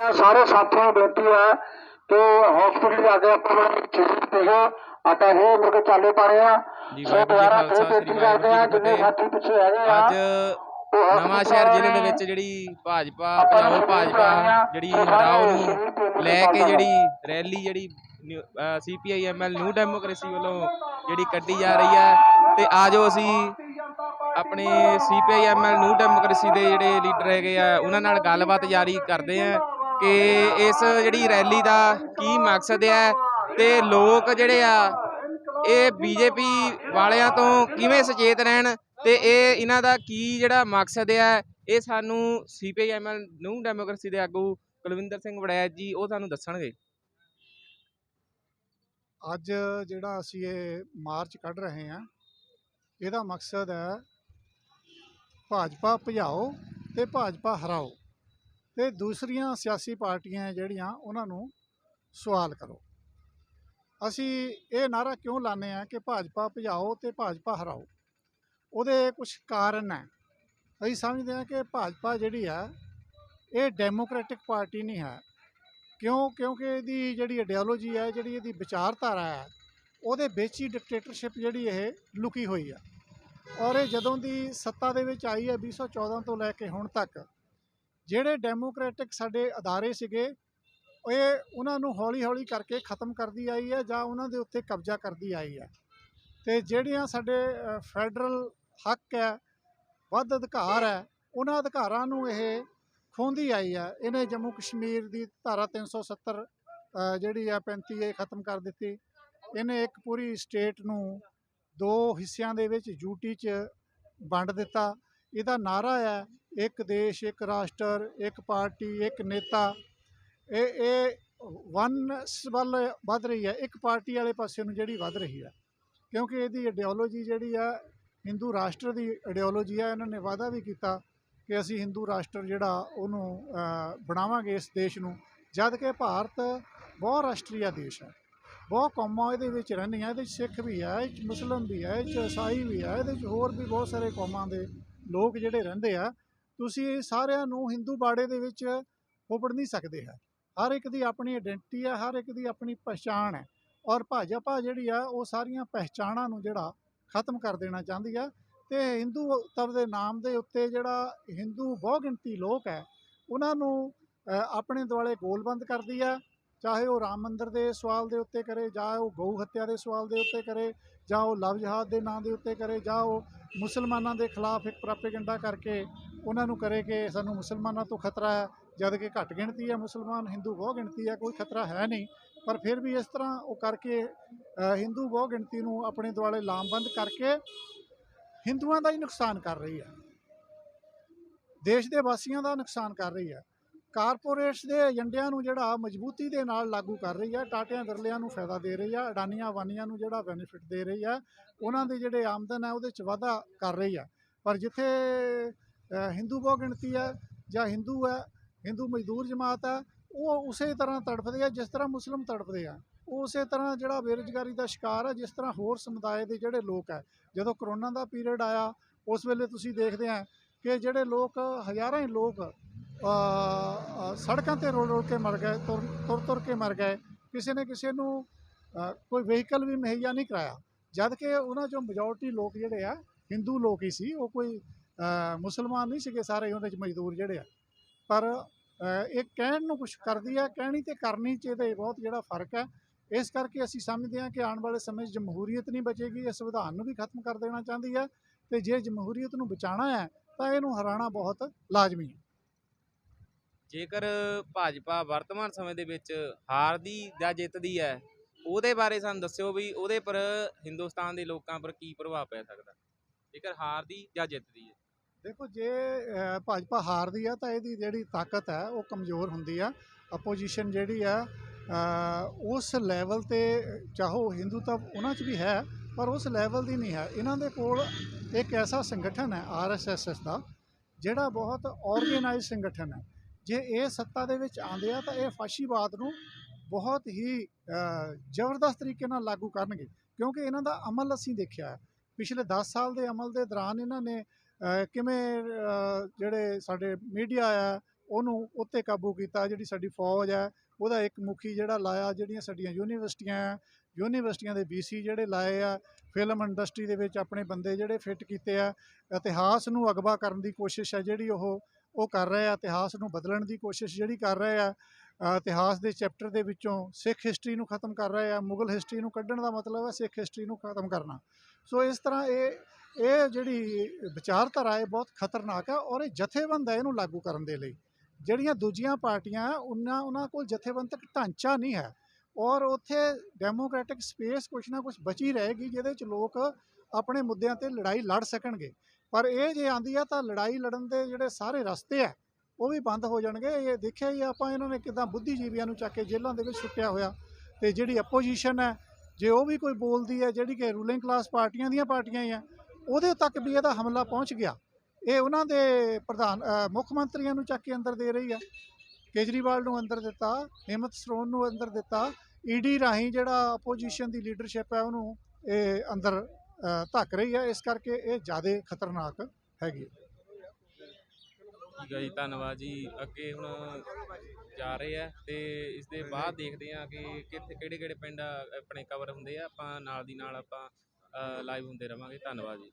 ਸਾਰੇ ਸਾਥੀਆਂ ਨੂੰ ਬੇਨਤੀ ਹੈ ਕਿ ਹਸਪੀਟਲ ਜਾ ਕੇ ਆਪਾਂ ਠੀਕ ਦੇਖੋ ਆਟਾ ਹੀ ਮੁੜ ਕੇ ਚਾਲੇ ਪਾ ਰਹੇ ਆ ਸੋ ਖਾਲਸਾ, ਫਿਰ ਬੇਨਤੀ ਕਰਦੇ ਆ ਜਿੰਨੇ। ਸਾਥੀ ਪਿੱਛੇ ਹੈਗੇ ਆ ਅੱਜ ਉਹ ਨਵਾਂ ਹਸਪਤਾਲ ਸ਼ਹਿਰ ਜ਼ਿਲ੍ਹੇ ਦੇ ਵਿੱਚ ਜਿਹੜੀ ਭਾਜਪਾ ਨੂੰ ਭਾਜਪਾ ਜਿਹੜੀ ਹਰਾਓ ਨੂੰ ਲੈ ਕੇ ਜਿਹੜੀ ਰੈਲੀ ਜਿਹੜੀ ਸੀਪੀਆਈ ਐਮਐਲ ਨਿਊ ਡੈਮੋਕ੍ਰੇਸੀ ਵੱਲੋਂ ਜਿਹੜੀ ਕੱਢੀ ਜਾ ਰਹੀ ਹੈ। ਤੇ ਆਜੋ ਅਸੀਂ ਆਪਣੇ ਸੀਪੀਆਈ ਐਮਐਲ ਨਿਊ ਡੈਮੋਕ੍ਰੇਸੀ ਦੇ ਜਿਹੜੇ ਲੀਡਰ ਹੈਗੇ ਆ ਉਹਨਾਂ ਨਾਲ ਗੱਲਬਾਤ ਜਾਰੀ ਕਰਦੇ ਆ ਕਿ ਇਸ ਜਿਹੜੀ ਰੈਲੀ ਦਾ ਕੀ ਮਕਸਦ ਹੈ ਤੇ ਲੋਕ ਜਿਹੜੇ ਆ, ਇਹ ਬੀਜੇਪੀ ਵਾਲਿਆਂ ਤੋਂ ਕਿਵੇਂ ਸੁਚੇਤ ਰਹਿਣ ਤੇ ਇਹ ਇਹਨਾਂ ਦਾ ਕੀ ਜਿਹੜਾ ਮਕਸਦ ਹੈ ਇਹ ਸਾਨੂੰ ਸੀਪੀਆਈਐਮਐਲ ਨਿਊ ਡੈਮੋਕ੍ਰੇਸੀ ਦੇ ਆਗੂ ਕੁਲਵਿੰਦਰ ਸਿੰਘ ਵੜੈਚ ਜੀ, ਉਹ ਸਾਨੂੰ ਦੱਸਣਗੇ। ਅੱਜ ਜਿਹੜਾ ਅਸੀਂ ਇਹ ਮਾਰਚ ਕੱਢ ਰਹੇ ਹਾਂ, ਇਹਦਾ ਮਕਸਦ ਹੈ ਭਾਜਪਾ ਭਜਾਓ ਤੇ ਭਾਜਪਾ ਹਰਾਓ। ਤੇ ਦੂਸਰੀਆਂ ਸਿਆਸੀ ਪਾਰਟੀਆਂ ਜਿਹੜੀਆਂ ਉਹਨਾਂ ਨੂੰ ਸਵਾਲ ਕਰੋ। ਅਸੀਂ ਇਹ ਨਾਰਾ ਕਿਉਂ ਲਾਉਂਦੇ ਆ ਕਿ ਭਾਜਪਾ ਭਜਾਓ ਤੇ ਭਾਜਪਾ ਹਰਾਓ? ਉਹਦੇ ਕੁਝ ਕਾਰਨ ਹੈ। ਅਸੀਂ ਸਮਝਦੇ ਹਾਂ ਕਿ ਭਾਜਪਾ ਜਿਹੜੀ ਹੈ, ਇਹ ਡੈਮੋਕ੍ਰੈਟਿਕ ਪਾਰਟੀ ਨਹੀਂ ਹੈ। ਕਿਉਂ? ਕਿਉਂਕਿ ਇਹਦੀ ਜਿਹੜੀ ਆਈਡੀਓਲੋਜੀ ਹੈ, ਜਿਹੜੀ ਇਹਦੀ ਵਿਚਾਰਧਾਰਾ ਹੈ, ਉਹਦੇ ਵਿੱਚ ਹੀ ਡਿਕਟੇਟਰਸ਼ਿਪ ਜਿਹੜੀ ਇਹ ਲੁਕੀ ਹੋਈ ਹੈ। ਔਰ ਇਹ ਜਦੋਂ ਦੀ ਸੱਤਾ ਦੇ ਵਿੱਚ ਆਈ ਹੈ 2014 ਤੋਂ ਲੈ ਕੇ ਹੁਣ ਤੱਕ ਜਿਹੜੇ ਡੈਮੋਕ੍ਰੈਟਿਕ ਸਾਡੇ ਅਦਾਰੇ ਸੀਗੇ ਇਹ ਉਹਨਾਂ ਨੂੰ ਹੌਲੀ-ਹੌਲੀ ਕਰਕੇ ਖਤਮ ਕਰਦੀ ਆਈ ਹੈ ਜਾਂ ਉਹਨਾਂ ਦੇ ਉੱਤੇ ਕਬਜ਼ਾ ਕਰਦੀ ਆਈ ਹੈ। ਤੇ ਜਿਹੜੀਆਂ ਸਾਡੇ ਫੈਡਰਲ ਹੱਕ ਹੈ ਵੱਧ ਅਧਿਕਾਰ ਹੈ ਉਹਨਾਂ ਅਧਿਕਾਰਾਂ ਨੂੰ ਇਹ ਖੋਹਦੀ ਆਈ ਹੈ। ਇਹਨੇ ਜੰਮੂ ਕਸ਼ਮੀਰ ਦੀ ਧਾਰਾ 370 ਅ, ਜਿਹੜੀ ਆ 35 ਇਹ ਖਤਮ ਕਰ ਦਿੱਤੀ। ਇਹਨੇ ਇੱਕ ਪੂਰੀ ਸਟੇਟ ਨੂੰ ਦੋ ਹਿੱਸਿਆਂ ਦੇ ਵਿੱਚ ਯੂਟੀ 'ਚ ਵੰਡ ਦਿੱਤਾ। ਇਹਦਾ ਨਾਰਾ ਹੈ, ਇੱਕ ਦੇਸ਼, ਇੱਕ ਰਾਸ਼ਟਰ, ਇੱਕ ਪਾਰਟੀ, ਇੱਕ ਨੇਤਾ। ਇਹ ਇਹ ਵਨ ਵੱਲ ਵੱਧ ਰਹੀ ਹੈ, ਇੱਕ ਪਾਰਟੀ ਵਾਲੇ ਪਾਸੇ ਨੂੰ ਜਿਹੜੀ ਵੱਧ ਰਹੀ ਹੈ। ਕਿਉਂਕਿ ਇਹਦੀ ਆਈਡੀਓਲੋਜੀ ਜਿਹੜੀ ਆ, ਹਿੰਦੂ ਰਾਸ਼ਟਰ ਦੀ ਆਈਡੀਓਲੋਜੀ ਆ, ਇਹਨਾਂ ਨੇ ਵਾਅਦਾ ਵੀ ਕੀਤਾ ਕਿ ਅਸੀਂ ਹਿੰਦੂ ਰਾਸ਼ਟਰ ਜਿਹੜਾ ਉਹਨੂੰ ਬਣਾਵਾਂਗੇ ਇਸ ਦੇਸ਼ ਨੂੰ, ਜਦ ਕਿ ਭਾਰਤ ਬਹੁ ਰਾਸ਼ਟਰੀਆ ਦੇਸ਼ ਹੈ। ਬਹੁਤ ਕੌਮਾਂ ਇਹਦੇ ਵਿੱਚ ਰਹਿੰਦੀਆਂ, ਇਹਦੇ 'ਚ ਸਿੱਖ ਵੀ ਹੈ, ਇਹ 'ਚ ਮੁਸਲਮ ਵੀ ਹੈ, ਇਹ 'ਚ ਈਸਾਈ ਵੀ ਹੈ, ਇਹਦੇ 'ਚ ਹੋਰ ਵੀ ਬਹੁਤ ਸਾਰੇ ਕੌਮਾਂ ਦੇ ਲੋਕ ਜਿਹੜੇ ਰਹਿੰਦੇ ਆ, ਤੁਸੀਂ ਇਹ ਸਾਰਿਆਂ ਨੂੰ ਹਿੰਦੂ ਬਾੜੇ ਦੇ ਵਿੱਚ ਉਪੜ ਨਹੀਂ ਸਕਦੇ ਹੈ। ਹਰ ਇੱਕ ਦੀ ਆਪਣੀ ਆਇਡੈਂਟੀ ਹੈ, ਹਰ ਇੱਕ ਦੀ ਆਪਣੀ ਪਛਾਣ ਹੈ ਔਰ ਭਾਜਪਾ ਜਿਹੜੀ ਆ, ਉਹ ਸਾਰੀਆਂ ਪਹਿਚਾਣਾਂ ਨੂੰ ਜਿਹੜਾ ਖਤਮ ਕਰ ਦੇਣਾ ਚਾਹੁੰਦੀ ਆ ਤੇ ਹਿੰਦੂਤਵ ਦੇ ਨਾਮ ਦੇ ਉੱਤੇ ਜਿਹੜਾ ਹਿੰਦੂ ਬਹੁਗਿਣਤੀ ਲੋਕ ਹੈ, ਉਹਨਾਂ ਨੂੰ ਆਪਣੇ ਦੁਆਲੇ ਗੋਲਬੰਦ ਕਰਦੀ ਆ ਚਾਹੇ ਉਹ ਰਾਮ ਮੰਦਰ ਦੇ ਸਵਾਲ ਦੇ ਉੱਤੇ ਕਰੇ, ਜਾਂ ਉਹ ਗਊ ਹੱਤਿਆ ਦੇ ਸਵਾਲ ਦੇ ਉੱਤੇ ਕਰੇ, ਜਾਂ ਉਹ ਲਵ ਜਹਾਦ ਦੇ ਨਾਂ ਦੇ ਉੱਤੇ ਕਰੇ, ਜਾਂ ਉਹ ਮੁਸਲਮਾਨਾਂ ਦੇ ਖਿਲਾਫ ਇੱਕ ਪ੍ਰਾਪੇਗੰਡਾ ਕਰਕੇ ਉਹਨਾਂ ਨੂੰ ਕਰੇ ਕਿ ਸਾਨੂੰ ਮੁਸਲਮਾਨਾਂ ਤੋਂ ਖਤਰਾ ਹੈ, ਜਦ ਕਿ ਘੱਟ ਗਿਣਤੀ ਹੈ ਮੁਸਲਮਾਨ, ਹਿੰਦੂ ਬਹੁ ਗਿਣਤੀ ਹੈ, ਕੋਈ ਖਤਰਾ ਹੈ ਨਹੀਂ। ਪਰ ਫਿਰ ਵੀ ਇਸ ਤਰ੍ਹਾਂ ਉਹ ਕਰਕੇ ਹਿੰਦੂ ਬਹੁ ਗਿਣਤੀ ਨੂੰ ਆਪਣੇ ਦੁਆਲੇ ਲਾਮਬੰਦ ਕਰਕੇ ਹਿੰਦੂਆਂ ਦਾ ਹੀ ਨੁਕਸਾਨ ਕਰ ਰਹੀ ਹੈ। ਦੇਸ਼ ਦੇ ਵਾਸੀਆਂ ਦਾ ਨੁਕਸਾਨ ਕਰ ਰਹੀ ਹੈ। ਕਾਰਪੋਰੇਟਸ ਦੇ ਏਜੰਡਿਆਂ ਨੂੰ ਜਿਹੜਾ ਮਜ਼ਬੂਤੀ ਦੇ ਨਾਲ ਲਾਗੂ ਕਰ ਰਹੀ ਹੈ, ਟਾਟਿਆਂ ਬਿਰਲਿਆਂ ਨੂੰ ਫਾਇਦਾ ਦੇ ਰਹੀ ਹੈ, ਅਡਾਨੀਆਂ ਵਾਨੀਆਂ ਨੂੰ ਜਿਹੜਾ ਬੈਨੀਫਿਟ ਦੇ ਰਹੀ ਹੈ, ਉਹਨਾਂ ਦੇ ਜਿਹੜੇ ਆਮਦਨ ਹੈ ਉਹਦੇ 'ਚ ਵਾਧਾ ਕਰ ਰਹੀ ਹੈ। ਪਰ ਜਿੱਥੇ ਹਿੰਦੂ ਬਹੁ ਗਿਣਤੀ ਹੈ ਜਾਂ ਹਿੰਦੂ ਹੈ ਹਿੰਦੂ ਮਜ਼ਦੂਰ ਜਮਾਤ ਹੈ, ਉਹ ਉਸੇ ਤਰ੍ਹਾਂ ਤੜਫਦੇ ਆ, ਜਿਸ ਤਰ੍ਹਾਂ ਮੁਸਲਮ ਤੜਫਦੇ ਆ। ਉਹ ਉਸੇ ਤਰ੍ਹਾਂ ਜਿਹੜਾ ਬੇਰੁਜ਼ਗਾਰੀ ਦਾ ਸ਼ਿਕਾਰ ਹੈ, ਜਿਸ ਤਰ੍ਹਾਂ ਹੋਰ ਸਮੁਦਾਇ ਦੇ ਜਿਹੜੇ ਲੋਕ ਹੈ। ਜਦੋਂ ਕਰੋਨਾ ਦਾ ਪੀਰੀਅਡ ਆਇਆ, ਉਸ ਵੇਲੇ ਤੁਸੀਂ ਦੇਖਦੇ ਆ ਕਿ ਜਿਹੜੇ ਲੋਕ, ਹਜ਼ਾਰਾਂ ਹੀ ਲੋਕ ਸੜਕਾਂ ਤੇ ਰੋਲ ਰੋਲ ਕੇ ਮਰ ਗਏ, ਤੁਰ ਤੁਰ ਤੁਰ ਕੇ ਮਰ ਗਏ। ਕਿਸੇ ਨੇ ਕਿਸੇ ਨੂੰ ਕੋਈ ਵਹੀਕਲ ਵੀ ਮੁਹੱਈਆ ਨਹੀਂ ਕਰਾਇਆ। ਜਦ ਕਿ ਉਹਨਾਂ ਚੋਂ ਮੈਜੋਰਟੀ ਲੋਕ ਜਿਹੜੇ ਆ ਹਿੰਦੂ ਲੋਕ ਹੀ ਸੀ। ਉਹ ਕੋਈ ਮੁਸਲਮਾਨ ਨਹੀਂ ਸੀਗੇ ਸਾਰੇ, ਉਹਦੇ ਚ ਮਜ਼ਦੂਰ ਜਿਹੜੇ ਆ। ਪਰ ਇਹ ਕਹਿਣ ਨੂੰ ਕੁਝ ਕਰਦੀ ਹੈ ਕਹਿਣੀ ਤੇ ਕਰਨੀ ਚ ਇਹਦੇ ਬਹੁਤ ਜਿਹੜਾ ਫ਼ਰਕ ਹੈ ਇਸ ਕਰਕੇ ਅਸੀਂ ਸਮਝਦੇ ਹਾਂ ਕਿ ਆਉਣ ਵਾਲੇ ਸਮੇਂ 'ਚ ਜਮਹੂਰੀਅਤ ਨਹੀਂ ਬਚੇਗੀ ਇਸ ਸੰਵਿਧਾਨ ਨੂੰ ਵੀ ਖਤਮ ਕਰ ਦੇਣਾ ਚਾਹੁੰਦੀ ਹੈ ਤੇ ਜੇ ਜਮਹੂਰੀਅਤ ਨੂੰ ਬਚਾਉਣਾ ਹੈ, ਤਾਂ ਇਹਨੂੰ ਹਰਾਉਣਾ ਬਹੁਤ ਲਾਜ਼ਮੀ ਹੈ। ਜੇਕਰ ਭਾਜਪਾ ਵਰਤਮਾਨ ਸਮੇਂ ਦੇ ਵਿੱਚ ਹਾਰਦੀ ਜਾਂ ਜਿੱਤਦੀ ਹੈ, ਉਹਦੇ ਬਾਰੇ ਸਾਨੂੰ ਦੱਸਿਓ ਵੀ ਉਹਦੇ ਪਰ ਹਿੰਦੁਸਤਾਨ ਦੇ ਲੋਕਾਂ ਪਰ ਕੀ ਪ੍ਰਭਾਵ ਪੈ ਸਕਦਾ। ਜੇਕਰ ਹਾਰਦੀ ਜਾਂ ਜਿੱਤਦੀ ਹੈ। ਦੇਖੋ, ਜੇ ਭਾਜਪਾ ਹਾਰਦੀ ਆ ਤਾਂ ਇਹਦੀ ਜਿਹੜੀ ਤਾਕਤ ਹੈ, ਉਹ ਕਮਜ਼ੋਰ ਹੁੰਦੀ ਆ। ਆਪੋਜੀਸ਼ਨ ਜਿਹੜੀ ਆ ਉਸ ਲੈਵਲ ਤੇ ਚਾਹੋ ਹਿੰਦੂ ਤਾਂ ਉਹਨਾਂ 'ਚ ਵੀ ਹੈ, ਪਰ ਉਸ ਲੈਵਲ ਦੀ ਨਹੀਂ ਹੈ। ਇਹਨਾਂ ਦੇ ਕੋਲ ਇੱਕ ਐਸਾ ਸੰਗਠਨ ਹੈ ਆਰਐਸਐਸ ਦਾ, ਜਿਹੜਾ ਬਹੁਤ ਆਰਗੇਨਾਈਜ਼ ਸੰਗਠਨ ਹੈ। ਜੇ ਇਹ ਸੱਤਾ ਦੇ ਵਿੱਚ ਆਉਂਦੇ ਆ ਤਾਂ ਇਹ ਫਾਸ਼ੀਵਾਦ ਨੂੰ ਬਹੁਤ ਹੀ ਜ਼ਬਰਦਸਤ ਤਰੀਕੇ ਨਾਲ ਲਾਗੂ ਕਰਨਗੇ। ਕਿਉਂਕਿ ਇਹਨਾਂ ਦਾ ਅਮਲ ਅਸੀਂ ਦੇਖਿਆ ਹੈ। ਪਿਛਲੇ 10 ਸਾਲ ਦੇ ਅਮਲ ਦੇ ਦੌਰਾਨ ਇਹਨਾਂ ਨੇ ਕਿਵੇਂ ਜਿਹੜੇ ਸਾਡੇ ਮੀਡੀਆ ਆ, ਉਹਨੂੰ ਉੱਤੇ ਕਾਬੂ ਕੀਤਾ, ਜਿਹੜੀ ਸਾਡੀ ਫੌਜ ਹੈ, ਉਹਦਾ ਇੱਕ ਮੁਖੀ ਜਿਹੜਾ ਲਾਇਆ, ਜਿਹੜੀਆਂ ਸਾਡੀਆਂ ਯੂਨੀਵਰਸਿਟੀਆਂ ਹੈ ਯੂਨੀਵਰਸਿਟੀਆਂ ਦੇ ਵੀਸੀ ਜਿਹੜੇ ਲਾਏ ਆ, ਫਿਲਮ ਇੰਡਸਟਰੀ ਦੇ ਵਿੱਚ ਆਪਣੇ ਬੰਦੇ ਜਿਹੜੇ ਫਿੱਟ ਕੀਤੇ ਆ, ਇਤਿਹਾਸ ਨੂੰ ਅਗਵਾ ਕਰਨ ਦੀ ਕੋਸ਼ਿਸ਼ ਹੈ, ਜਿਹੜੀ ਉਹ ਉਹ ਕਰ ਰਹੇ ਆ, ਇਤਿਹਾਸ ਨੂੰ ਬਦਲਣ ਦੀ ਕੋਸ਼ਿਸ਼ ਜਿਹੜੀ ਕਰ ਰਹੇ ਆ ਇਤਿਹਾਸ ਦੇ ਚੈਪਟਰ ਦੇ ਵਿੱਚੋਂ ਸਿੱਖ ਹਿਸਟਰੀ ਨੂੰ ਖਤਮ ਕਰ ਰਹੇ ਆ, ਮੁਗਲ ਹਿਸਟਰੀ ਨੂੰ ਕੱਢਣ ਦਾ ਮਤਲਬ ਹੈ ਸਿੱਖ ਹਿਸਟਰੀ ਨੂੰ ਖਤਮ ਕਰਨਾ। ਸੋ ਇਸ ਤਰ੍ਹਾਂ ਇਹ ਇਹ ਜਿਹੜੀ ਵਿਚਾਰਧਾਰਾ ਇਹ ਬਹੁਤ ਖਤਰਨਾਕ ਹੈ ਔਰ ਇਹ ਜਥੇਬੰਦ ਹੈ ਇਹਨੂੰ ਲਾਗੂ ਕਰਨ ਦੇ ਲਈ। ਜਿਹੜੀਆਂ ਦੂਜੀਆਂ ਪਾਰਟੀਆਂ ਉਹਨਾਂ ਉਹਨਾਂ ਕੋਲ ਜਥੇਬੰਦਕ ਢਾਂਚਾ ਨਹੀਂ ਹੈ ਔਰ ਉੱਥੇ ਡੈਮੋਕ੍ਰੈਟਿਕ ਸਪੇਸ ਕੁਛ ਨਾ ਕੁਛ ਬਚੀ ਰਹੇਗੀ ਜਿਹਦੇ ਚ ਲੋਕ ਆਪਣੇ ਮੁੱਦਿਆਂ ਤੇ ਲੜਾਈ ਲੜ ਸਕਣਗੇ। ਪਰ ਇਹ ਜੇ ਆਂਦੀ ਆ ਤਾਂ ਲੜਾਈ ਲੜਨ ਦੇ ਜਿਹੜੇ ਸਾਰੇ ਰਸਤੇ ਆ, ਉਹ ਵੀ ਬੰਦ ਹੋ ਜਾਣਗੇ। ਇਹ ਦੇਖਿਆ ਹੀ ਆਪਾਂ ਇਹਨਾਂ ਨੇ ਕਿਦਾਂ ਬੁੱਧੀਜੀਵੀਆਂ ਨੂੰ ਚੱਕ ਕੇ ਜੇਲ੍ਹਾਂ ਦੇ ਵਿੱਚ ਸੁੱਟਿਆ ਹੋਇਆ ਤੇ ਜਿਹੜੀ ਆਪੋਜੀਸ਼ਨ ਹੈ, ਜੇ ਉਹ ਵੀ ਕੋਈ ਬੋਲਦੀ ਹੈ, ਜਿਹੜੀ ਕਿ ਰੂਲਿੰਗ ਕਲਾਸ ਪਾਰਟੀਆਂ ਦੀਆਂ ਪਾਰਟੀਆਂ ਹੀ ਆ, ਉਹਦੇ ਤੱਕ ਵੀ ਇਹਦਾ ਹਮਲਾ ਪਹੁੰਚ ਗਿਆ। ਇਹ ਉਹਨਾਂ ਦੇ ਪ੍ਰਧਾਨ ਮੁੱਖ ਮੰਤਰੀਆਂ ਨੂੰ ਚੱਕ ਕੇ ਅੰਦਰ ਦੇ ਰਹੀ ਆ। ਕੇਜਰੀਵਾਲ ਨੂੰ ਅੰਦਰ ਦਿੱਤਾ, ਹਿੰਮਤ ਸਰੋਨ ਨੂੰ ਅੰਦਰ ਦਿੱਤਾ, ਈਡੀ ਰਾਹੀਂ ਜਿਹੜਾ ਆਪੋਜੀਸ਼ਨ ਦੀ ਲੀਡਰਸ਼ਿਪ ਹੈ ਉਹਨੂੰ ਇਹ ਅੰਦਰ ਧੱਕ ਰਹੀ ਹੈ, ਇਸ ਕਰਕੇ ਇਹ ਜ਼ਿਆਦਾ ਖਤਰਨਾਕ ਹੈਗੀ ਹੈ। ਠੀਕ ਹੈ ਜੀ, ਧੰਨਵਾਦ ਜੀ। ਅੱਗੇ ਹੁਣ ਜਾ ਰਹੇ ਆ ਤੇ ਇਸ ਦੇ ਬਾਅਦ ਦੇਖਦੇ ਆ ਕਿ ਕਿੱਥੇ, ਕਿਹੜੇ ਕਿਹੜੇ ਪਿੰਡ ਆਪਣੇ ਕਵਰ ਹੁੰਦੇ ਆ। ਆਪਾਂ ਨਾਲ ਦੀ ਨਾਲ ਆਪਾਂ ਲਾਈਵ ਹੁੰਦੇ ਰਵਾਂਗੇ। ਧੰਨਵਾਦ ਜੀ।